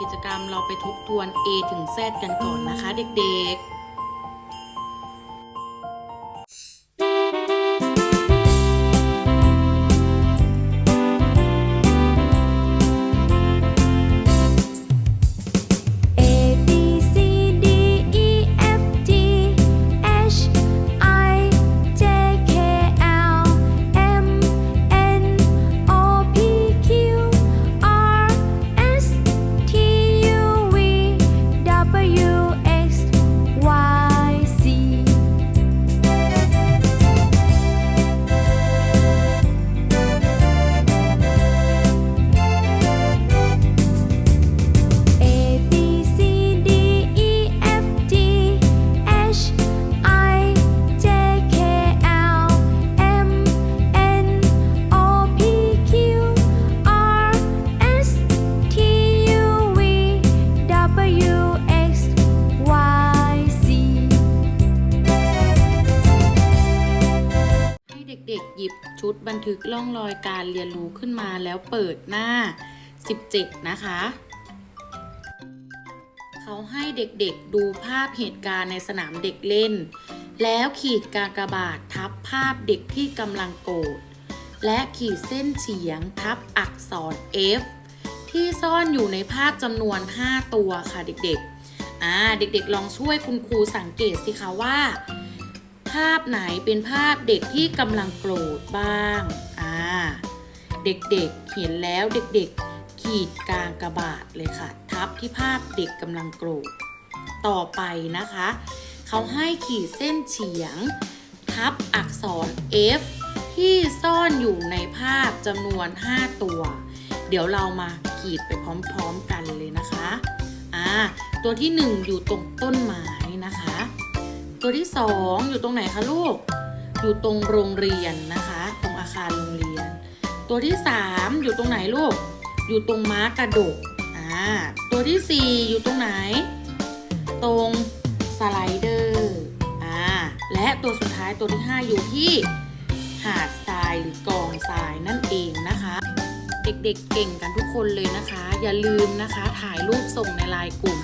กิจกรรมเราไปทบทวน A ถึง Z กันก่อนนะคะเด็กๆ ด็กๆ หยิบชุดบันทึกล่องรอยการเรียนรู้ขึ้นมาแล้วเปิดหน้า 17 นะคะ เขาให้เด็กๆดูภาพเหตุการณ์ในสนามเด็กเล่น แล้วขีดกากบาททับภาพเด็กที่กำลังโกรธและขีดเส้นเฉียงทับอักษร F ที่ซ่อนอยู่ในภาพจำนวน 5 ตัวค่ะเด็กๆ อ่าเด็กๆ ลองช่วยคุณครูสังเกตสิคะว่า ภาพไหนเป็นภาพเด็กที่กำลังโกรธบ้าง อ่า เด็กๆ เห็นแล้วเด็กๆ ขีดกลางกระบาดเลยค่ะ ทับที่ภาพเด็กกำลังโกรธ ต่อไปนะคะ เขาให้ขีดเส้นเฉียง ทับอักษร F ที่ซ่อนอยู่ในภาพจำนวน 5 ตัว เดี๋ยวเรามาขีดไปพร้อมๆกันเลยนะคะ อ่า ตัวที่ 1 อยู่ตรงต้นไม้นะคะ ตัวที่ 2 อยู่ตรงไหนคะลูก อยู่ตรงโรงเรียนนะคะ ตรงอาคารโรงเรียน ตัวที่ 3 อยู่ตรงไหนลูก อยู่ตรงม้ากระดกอ่าตัวที่ 4 อยู่ตรงไหน ตรงสไลเดอร์อ่าและตัวสุดท้ายตัวที่ 5 อยู่ที่หาดทรายหรือกองทรายนั่นเองนะคะ เด็กๆเก่งกันทุกคนเลยนะคะ อย่าลืมนะคะถ่ายรูปส่งในไลน์กลุ่ม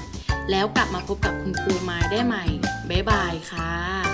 แล้วกลับมาพบกับคุณครูไม้ได้ใหม่ บ๊ายบายค่ะ